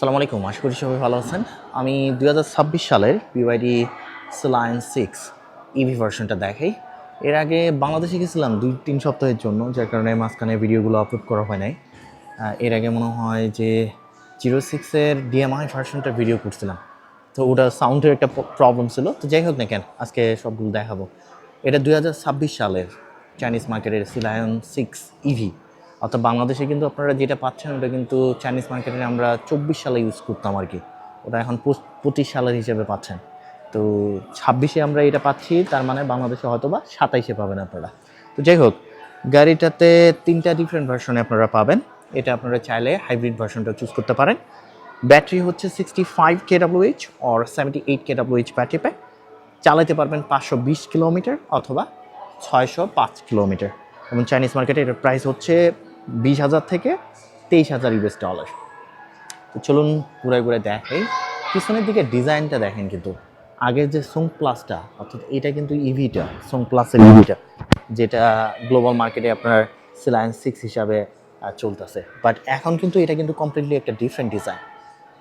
সালাম আলাইকুম, আশা করি সবাই ভালো আছেন। আমি দুই হাজার ছাব্বিশ সালের বিওয়াইডি সিলায়ন সিক্স ইভি ভার্সনটা দেখাই। এর আগে বাংলাদেশে গেছিলাম দুই, তিন সপ্তাহের জন্য, যার কারণে মাঝখানে ভিডিওগুলো আপলোড করা হয় নাই। এর আগে মনে হয় যে জিরো সিক্সের ডিএমআই ভার্সনটা ভিডিও করছিলাম। তো ওটা সাউন্ডের একটা প্রবলেম ছিল। তো যাই হোক না কেন, আজকে সবগুলো দেখাবো। এটা দু হাজার ছাব্বিশ সালের চাইনিজ মার্কেটের সিলায়ন সিক্স ইভি অর্থাৎ বাংলাদেশে কিন্তু আপনারা যেটা পাচ্ছেন, ওটা কিন্তু চাইনিজ মার্কেটে আমরা চব্বিশ সালে ইউজ করতাম আর কি। ওটা এখন পঁচ- পঁচিশ সালের হিসেবে পাচ্ছেন। তো ছাব্বিশে আমরা এটা পাচ্ছি, তার মানে বাংলাদেশে হয়তো বা সাতাইশে পাবেন আপনারা। তো যাই হোক, গাড়িটাতে তিনটা ডিফারেন্ট ভার্সনে আপনারা পাবেন। এটা আপনারা চাইলে হাইব্রিড ভার্সনটা চুজ করতে পারেন। ব্যাটারি হচ্ছে sixty five K WH or seventy eight K WH battery pack চালাতে পারবেন পাঁচশো বিশ কিলোমিটার অথবা ছয়শো পাঁচ কিলোমিটার। এবং চাইনিজ মার্কেটে এটার প্রাইস হচ্ছে বিশ হাজার থেকে তেইশ হাজার ইউএস ডলার তো চলুন ঘুরে ঘুরে দেখাই। পিছনের দিকে ডিজাইনটা দেখেন কিন্তু। আগের যে সোং প্লাসটা অর্থাৎ এটা কিন্তু ইভিটা সোং প্লাসের ইভিটা যেটা গ্লোবাল মার্কেটে আপনার সিলায়ন সিক্স হিসাবে চলতেছে। বাট এখন কিন্তু এটা কিন্তু কমপ্লিটলি একটা ডিফারেন্ট ডিজাইন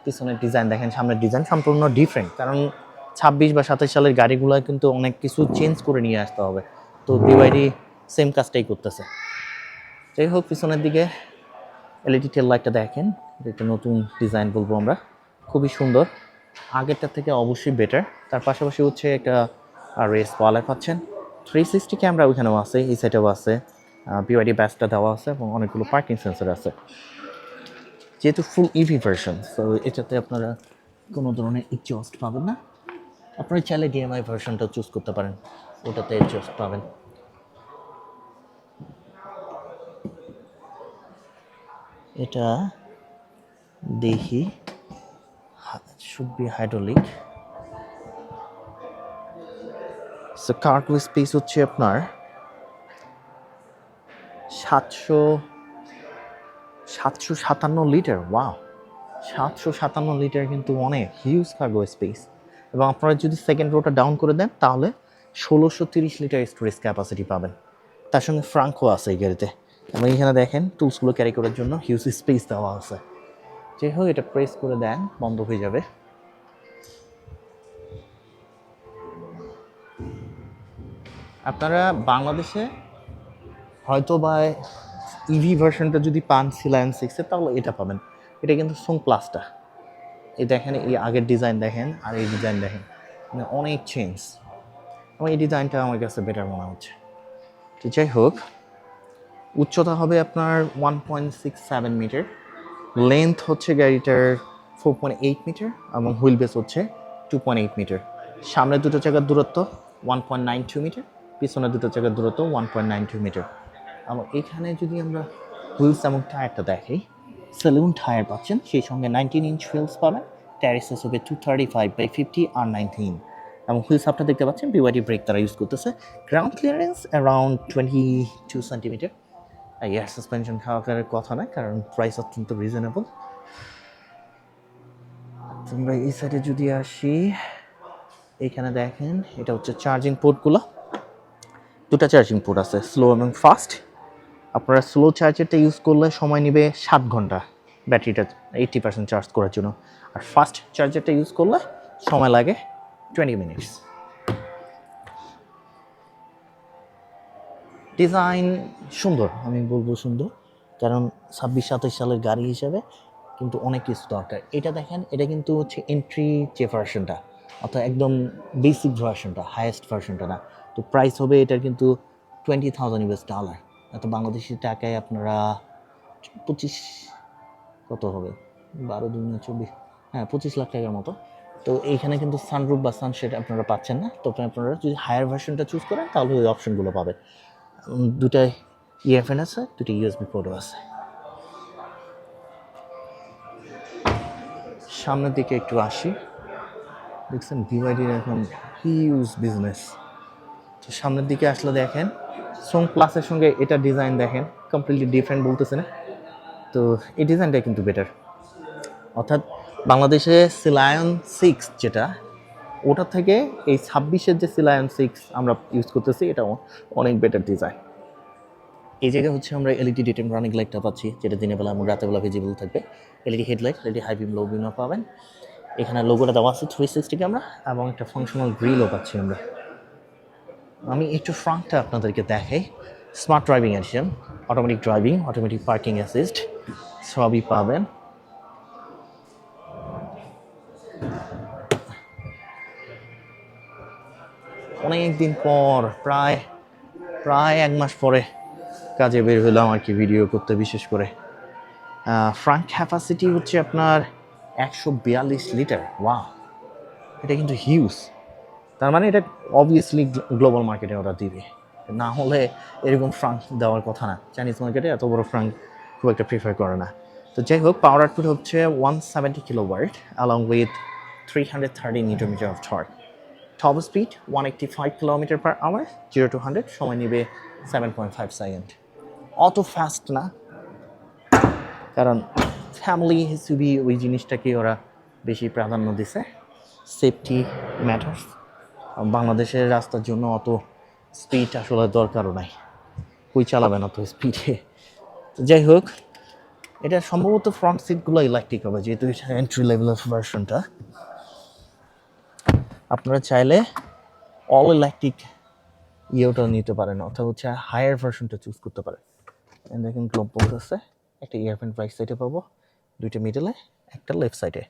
পিছনের ডিজাইন দেখেন, সামনের ডিজাইন সম্পূর্ণ ডিফারেন্ট কারণ ছাব্বিশ বা সাতাশ সালের গাড়িগুলো কিন্তু অনেক কিছু চেঞ্জ করে নিয়ে আসতে হবে। তো বিওয়াইডি সেম কাজটাই করতেছে। যাই হোক, পিছনের দিকে এলইডি টেল লাইটটা দেখেন। এটা নতুন ডিজাইন বলব আমরা। খুবই সুন্দর। আগেরটার থেকে অবশ্যই বেটার তার পাশাপাশি হচ্ছে একটা রেস ওয়ালার পাচ্ছেন। থ্রি সিক্সটি ক্যামেরা ওইখানেও আছে, এই সাইডেও আছে। বিওয়াইডি ব্যাসটা দেওয়া আছে এবং অনেকগুলো পার্কিং সেন্সর আছে। যেহেতু ফুল ইভি ভার্সন তো এটাতে আপনারা কোনো ধরনের এক্সস্ট পাবেন না। আপনারা চাইলে ডিএমআই ভার্সনটা চুজ করতে পারেন। ওটাতে এক্সস্ট পাবেন। এটা দেখি should be hydraulic so cargo space হচ্ছে আপনার সাতশো সাতশো সাতান্ন লিটার ওয়াও সাতশো সাতান্ন লিটার কিন্তু অনেক হিউজ কার্গো স্পেস এবং আপনারা যদি সেকেন্ড রোটা ডাউন করে দেন, তাহলে ষোলোশো তিরিশ লিটার স্টোরেজ ক্যাপাসিটি পাবেন। তার সঙ্গে ফ্রাঙ্কো আছে এই গাড়িতে। এবং এখানে দেখেন টুলসগুলো ক্যারি করার জন্য হিউজ স্পেস দেওয়া আছে। যাই হোক, এটা প্রেস করে দেন, বন্ধ হয়ে যাবে। আপনারা বাংলাদেশে হয়তো বা ইভি ভার্সনটা যদি পান সিলায়ন সিক্সে তাহলে এটা পাবেন। এটা কিন্তু সোং প্লাসটা এই দেখেন, এই আগের ডিজাইন দেখেন আর এই ডিজাইন দেখেন। মানে অনেক চেঞ্জ এবং এই ডিজাইনটা আমার কাছে বেটার মনে হচ্ছে। যাই হোক উচ্চতা হবে আপনার one point six seven metre length হচ্ছে গাড়িটার ফোর পয়েন্ট এইট মিটার এবং হুইল বেস হচ্ছে টু পয়েন্ট এইট মিটার সামনের দুটো চাকার দূরত্ব one point nine two metre পিছনে দুটো চাকার দূরত্ব one point nine two metre এবং এখানে যদি আমরা হুইলস এবং টায়ারটা দেখি সেলুন টায়ার পাচ্ছেন, সেই সঙ্গে নাইনটিন ইঞ্চ হুইলস পাবেন ট্যারিসেস হবে two thirty five by fifty R nineteen এবং হুইলস আপটা দেখতে পাচ্ছেন বিওয়াইডি ব্রেক তারা ইউজ করতেছে। Ground clearance around twenty two centimetre air suspension খাওয়ার কথা না, কারণ প্রাইস অত্যন্ত রিজনেবল তোমরা এই সাইডে যদি আসি, এখানে দেখেন, এটা হচ্ছে চার্জিং পোর্টগুলো দুটা চার্জিং পোর্ট আছে স্লো এবং ফাস্ট আপনারা স্লো চার্জারটা ইউজ করলে সময় নেবে সাত ঘণ্টা ব্যাটারিটা এইটটি পার্সেন্ট চার্জ করার জন্য। আর ফাস্ট চার্জারটা ইউজ করলে সময় লাগে টোয়েন্টি মিনিটস ডিজাইন সুন্দর, আমি বলব সুন্দর। কারণ ছাব্বিশ সাতাশ সালের গাড়ি হিসাবে কিন্তু অনেক কিছু দরকার। এটা দেখেন, এটা কিন্তু হচ্ছে এন্ট্রি যে ভার্সনটা অর্থাৎ একদম বেসিক ভার্সনটা হায়েস্ট ভার্সনটা না। তো প্রাইস হবে এটার কিন্তু টোয়েন্টি থাউজেন্ড ইউএস ডলার এত বাংলাদেশি টাকায় আপনারা পঁচিশ, কত হবে? বারো, দুই চব্বিশ হ্যাঁ পঁচিশ লাখ টাকার মতো। তো এইখানে কিন্তু সানরুফ বা সানশেড আপনারা পাচ্ছেন না। তো আপনারা যদি হায়ার ভার্সনটা চুজ করেন, তাহলে ওই অপশনগুলো পাবেন। উম, দুটাই ইএফএন আছে দুটি ইউএসবি পোর্টও আছে। সামনের দিকে একটু আসি। দেখছেন বিওয়াইডির এখন হিউজ বিজনেস তো সামনের দিকে আসলে দেখেন সোং প্লাসের সঙ্গে এটা ডিজাইন দেখেন কমপ্লিটলি ডিফারেন্ট বলতেছে না তো এই ডিজাইনটা কিন্তু বেটার অর্থাৎ বাংলাদেশে সিলায়ন সিক্স যেটা ওটা থেকে এই ছাব্বিশের যে সিলায়ন সিক্স আমরা ইউজ করতেছি, এটা অনেক বেটার ডিজাইন এই জায়গায় হচ্ছে আমরা এলইডি ডিটেম রানিং লাইটটা পাচ্ছি, যেটা দিনের বেলা এবং বেলা ভিজিবল থাকবে। LED headlight LED high beam low বিমও পাবেন। এখানে লোগোটা দেওয়া আছে থ্রি সিক্সটি ক্যামেরা এবং একটা ফাংশনাল গ্রিলও পাচ্ছি আমরা। আমি একটু ফ্রন্টটা আপনাদেরকে দেখাই। Smart driving edition automatic driving automatic parking assist সবই পাবেন। অনেক দিন পর, প্রায় প্রায় এক মাস পরে কাজে বের হলাম আর কি ভিডিও করতে বিশেষ করে। ফ্রাঙ্ক ক্যাপাসিটি হচ্ছে আপনার একশো বিয়াল্লিশ লিটার ওয়া এটা কিন্তু হিউজ তার মানে এটা অবভিয়াসলি গ্লোবাল মার্কেটে ওরা দিবে। না হলে এরকম ফ্রাঙ্ক দেওয়ার কথা না। চাইনিজ মার্কেটে এত বড় ফ্রাঙ্ক খুব একটা প্রিফার করে না। তো যাই হোক পাওয়ার আউটপুট হচ্ছে one seventy kilowatt along with three hundred thirty newton metre of torque top speed one eighty five kilometre per hour zero to hundred সময় নেবে সেভেন পয়েন্ট ফাইভ সেকেন্ড অত ফাস্ট না, কারণ ফ্যামিলি হিসেবে ওই জিনিসটাকে ওরা বেশি প্রাধান্য দিছে। সেফটি ম্যাটার্স বাংলাদেশের রাস্তার জন্য অত স্পিড আসলে দরকারও নাই। কই অত স্পিডে তো যাই হোক, এটা সম্ভবত ফ্রন্ট সিটগুলো ইলেকট্রিক হবে, যেহেতু এটা এন্ট্রি লেভেলের ভার্সনটা আপনারা চাইলে অল ইলেকট্রিক ইয়েটা নিতে পারেন অর্থাৎ হচ্ছে হায়ার ভার্সনটা চুজ করতে পারেন And দেখেন গ্লোব বক্স আছে একটা ইয়ারফোন রাইট সাইডে পাবো দুইটা মিডলে একটা লেফট সাইডে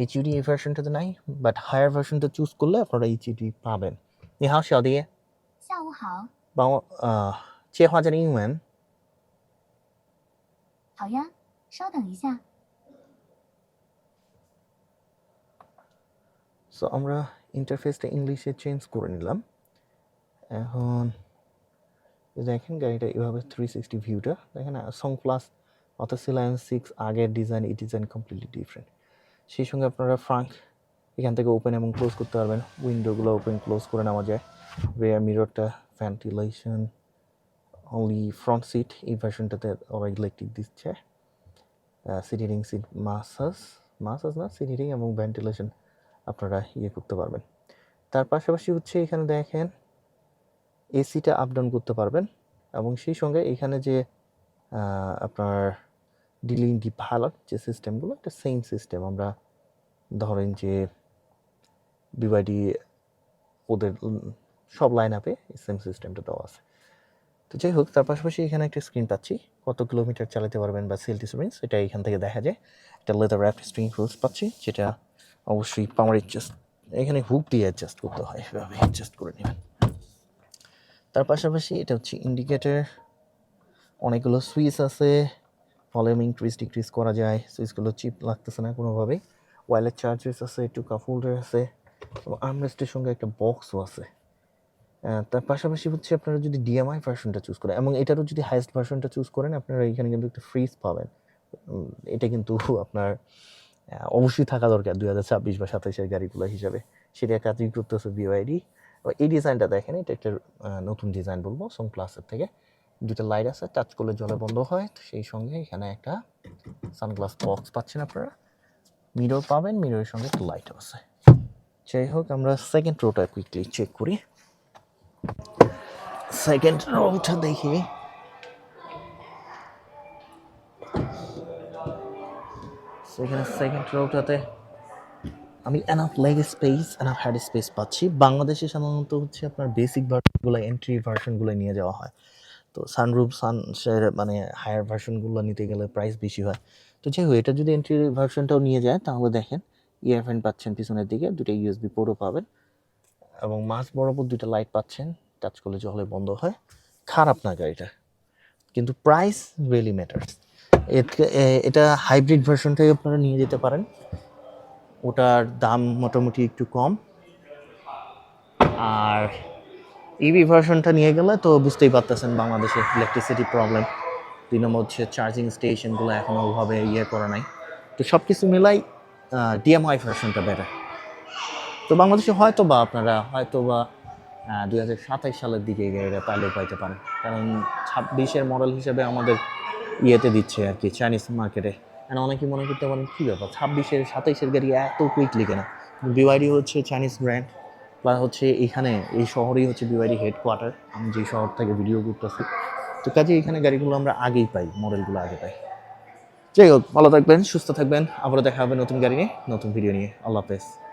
এইচইডি এই ভার্সনটাতে নাই বাট হায়ার ভার্সনটা চুজ করলে আপনারা এইচইডি পাবেন 你好，小迪，下午好，帮我呃接话这里英文。好呀，稍等一下。 সো আমরা ইন্টারফেসটা ইংলিশে চেঞ্জ করে নিলাম। এখন দেখেন গাড়িটা এভাবে থ্রি সিক্সটি ভিউটা দেখেন সং প্লাস অর্থাৎ সিলায়ন সিক্স আগের ডিজাইন এই ডিজাইন কমপ্লিটলি ডিফারেন্ট সেই সঙ্গে আপনারা ফ্রাঙ্ক এখান থেকে ওপেন এবং ক্লোজ করতে পারবেন। উইন্ডোগুলো ওপেন ক্লোজ করে নেওয়া যায়। রেয়ার মিররটা ভেন্টিলেশন অনলি ফ্রন্ট সিট এই ভার্সনটাতে ওরা ইলেকট্রিক দিচ্ছে। Seat heating seat massage massage না সিট হিটিং এবং ভেন্টিলেশন আপনারা ইয়ে করতে পারবেন। তার পাশাপাশি হচ্ছে এখানে দেখেন, এসিটা আপ ডাউন করতে পারবেন এবং সেই সঙ্গে এখানে যে আপনার ডিলিং ডি ভালো যে সিস্টেমগুলো একটা সেম সিস্টেম আমরা ধরেন যে বিবাইডি ওদের সব লাইন আপে সেম সিস্টেমটা দেওয়া আছে। তো যাই হোক, তার পাশাপাশি এখানে একটা স্ক্রিন পাচ্ছি। কত কিলোমিটার চালাতে পারবেন বা সেলটি রেঞ্জ এটা এখান থেকে দেখা যায়। একটা লেদার র্যাপ স্প্রিং রুলস পাচ্ছি, যেটা অবশ্যই পাওয়ার অ্যাডজাস্ট এখানে হুক দিয়ে অ্যাডজাস্ট করতে হয়, এভাবে অ্যাডজাস্ট করে নেবেন। তার পাশাপাশি এটা হচ্ছে ইন্ডিকেটার অনেকগুলো সুইচ আছে ভলিউম ইনক্রিজ ডিক্রিজ করা যায় সুইচগুলো চিপ লাগতেছে না কোনোভাবেই। ওয়াইলেট চার্জেস আছে, একটু কাপ হোল্ডার আছে, এবং আর্মরেস্টের সঙ্গে একটা বক্সও আছে। তার পাশাপাশি হচ্ছে আপনারা যদি ডিএমআই ভার্সনটা চুজ করেন, এবং এটারও যদি হাইয়েস্ট ভার্সনটা চুজ করেন, আপনারা এখানে কিন্তু একটা ফ্রিজ পাবেন। এটা কিন্তু আপনার অবশ্যই থাকা দরকার দুই হাজার ছাব্বিশ বা সাতাইশের গাড়িগুলো হিসাবে। সেটা কাজই করতেছে বিওআইডি এই ডিজাইনটা দেখেন, এটা একটা নতুন ডিজাইন বলব সোম ক্লাসের থেকে। দুটো লাইট আছে টাচ করলে জলে বন্ধ হয়, তো সেই সঙ্গে এখানে একটা সানগ্লাস বক্স পাচ্ছেন আপনারা। মিরর পাবেন মিররের সঙ্গে একটা লাইট আছে। যাই হোক, আমরা সেকেন্ড রোটা কুইকলি চেক করি। সেকেন্ড রোটা দেখি। সেখানে সেকেন্ড রোটাতে আমি enough leg space enough head space পাচ্ছি। বাংলাদেশে সাধারণত হচ্ছে আপনার বেসিক ভার্সনগুলো এন্ট্রি ভার্সনগুলো নিয়ে যাওয়া হয়। তো সানরুফ সানসের মানে হায়ার ভার্সনগুলো নিতে গেলে প্রাইস বেশি হয়। তো যাই হোক, এটা যদি এন্ট্রি ভার্সনটাও নিয়ে যায়, তাহলে দেখেন ইয়ারফোন পাচ্ছেন পিছনের দিকে, দুটো ইউএসবি পোর্টও পাবেন। এবং মাঝ বরাবর দুটো লাইট পাচ্ছেন টাচ করলে জলে বন্ধ হয়। খারাপ না গাড়িটা। কিন্তু প্রাইস রিয়েলি ম্যাটার্স এটা হাইব্রিড ভার্সনটাই আপনারা নিয়ে যেতে পারেন। ওটার দাম মোটামুটি একটু কম। আর ইভি ভার্সনটা নিয়ে গেলে তো বুঝতেই পারতেছেন বাংলাদেশে ইলেকট্রিসিটি প্রবলেম দুই নম্বর হচ্ছে চার্জিং স্টেশনগুলো এখনও ওভাবে ইয়ে করা নাই। তো সব কিছু মিলাই ডিএমআই ভার্সনটা বেটার তো বাংলাদেশে হয়তো বা আপনারা হয়তো বা দুই সালের দিকে এই গাড়িটা পাইলেও পাইতে পারেন। কারণ ছাব্বিশের মডেল হিসেবে আমাদের ইয়েতে দিচ্ছে আর কি চাইনিজ মার্কেটে আর অনেকে মনে করতে পারেন, কী ব্যাপার? ছাব্বিশের, সাতাইশের গাড়ি এত কুইকলি কেনা বিওয়াইডি হচ্ছে চাইনিজ ব্র্যান্ড বা হচ্ছে এখানে, এই শহরেই হচ্ছে বিওয়াইডি হেডকোয়ার্টার আমি যে শহর থেকে ভিডিও করতেছি। তো কাজে এখানে গাড়িগুলো আমরা আগেই পাই মডেলগুলো আগে পাই। যাই হোক, ভালো থাকবেন, সুস্থ থাকবেন। আবারও দেখা হবে নতুন গাড়ি নিয়ে, নতুন ভিডিও নিয়ে। আল্লাহ হাফেজ।